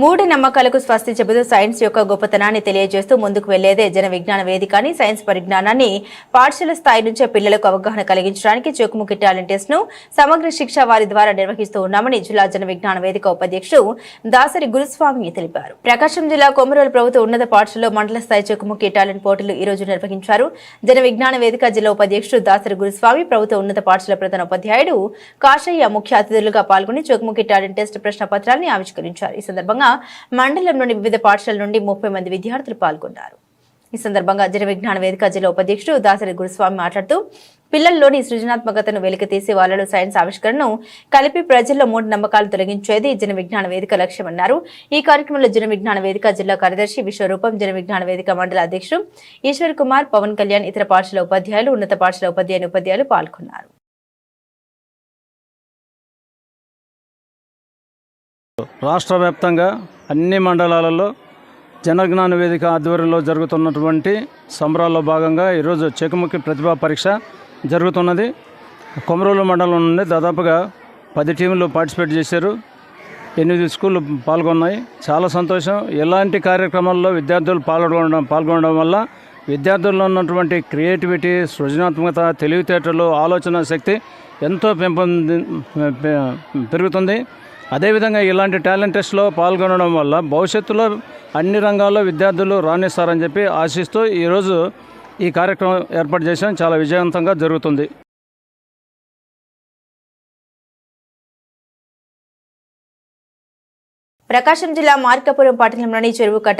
మూఢ నమ్మకాలకు స్వస్తి చెబుతూ సైన్స్ యొక్క గొప్పతనాన్ని తెలియజేస్తూ ముందుకు వెళ్ళేదే జన విజ్ఞాన వేదిక అని సైన్స్ పరిజ్ఞానాన్ని పాఠశాల స్థాయి నుంచే పిల్లలకు అవగాహన కలిగించడానికి చెక్కుముఖి టాలెంట్ టెస్ట్ను సమగ్ర శిక్ష వారి ద్వారా నిర్వహిస్తూ ఉన్నామని జిల్లా జన విజ్ఞాన వేదిక ఉపాధ్యక్షుడు దాసరి గురుస్వామి తెలిపారు. ప్రకాశం జిల్లా కొమరోలు ప్రభుత్వ ఉన్నత పాఠశాలలో మండల స్థాయి చెక్కుముఖి టాలెంట్ పోటీలు ఈ రోజు నిర్వహించారు. జన విజ్ఞాన వేదిక జిల్లా ఉపాధ్యక్షుడు దాసరి గురుస్వామి ప్రభుత్వ ఉన్నత పాఠశాల ప్రధాన ఉపాధ్యాయుడు కాశయ్య ముఖ్య అతిథులుగా పాల్గొని చెక్కుముఖి టాలెంట్ టెస్ట్ ప్రశ్న పత్రాన్ని ఆవిష్కరించారు. ఈ సందర్భంగా మండలంలోని వివిధ పాఠశాలల నుండి ముప్పై మంది విద్యార్థులు పాల్గొన్నారు. ఈ సందర్భంగా జన విజ్ఞాన వేదిక జిల్లా ఉపాధ్యక్షుడు దాసరి గురుస్వామి మాట్లాడుతూ పిల్లల్లోని సృజనాత్మకతను వెలికితీసి వాళ్ళలో సైన్స్ ఆవిష్కరణను కలిపి ప్రజల్లో మూఢ నమ్మకాలు తొలగించేది జన విజ్ఞాన వేదిక లక్ష్యమన్నారు ఈ కార్యక్రమంలో జన విజ్ఞాన వేదిక జిల్లా కార్యదర్శి విశ్వరూపం జన విజ్ఞాన వేదిక మండల అధ్యక్షుడు ఈశ్వర్ కుమార్ పవన్ కళ్యాణ్ ఇతర పాఠశాల ఉపాధ్యాయులు ఉన్నత పాఠశాల ఉపాధ్యాయుని ఉపాధ్యాయులు పాల్గొన్నారు. రాష్ట్ర వ్యాప్తంగా అన్ని మండలాలలో జనజ్ఞాన వేదిక ఆధ్వర్యంలో జరుగుతున్నటువంటి సంబరాల్లో భాగంగా ఈరోజు చెకుముఖి ప్రతిభా పరీక్ష జరుగుతున్నది. కొమరూలు మండలం నుండి దాదాపుగా పది టీంలు పార్టిసిపేట్ చేశారు. ఎనిమిది స్కూళ్ళు పాల్గొన్నాయి. చాలా సంతోషం. ఎలాంటి కార్యక్రమాల్లో విద్యార్థులు పాల్గొనడం పాల్గొనడం వల్ల విద్యార్థుల్లో ఉన్నటువంటి క్రియేటివిటీ సృజనాత్మకత తెలివితేటలు ఆలోచన శక్తి ఎంతో పెంపొంది పెరుగుతుంది. అదేవిధంగా ఇలాంటి టాలెంట్ టెస్ట్లో పాల్గొనడం వల్ల భవిష్యత్తులో అన్ని రంగాల్లో విద్యార్థులు రాణిస్తారని చెప్పి ఆశిస్తూ ఈరోజు ఈ కార్యక్రమం ఏర్పాటు చేసాం చాలా విజయవంతంగా జరుగుతుంది. ప్రకాశం జిల్లా మార్కాపురం పట్టణంలోని చెరువు కట్ట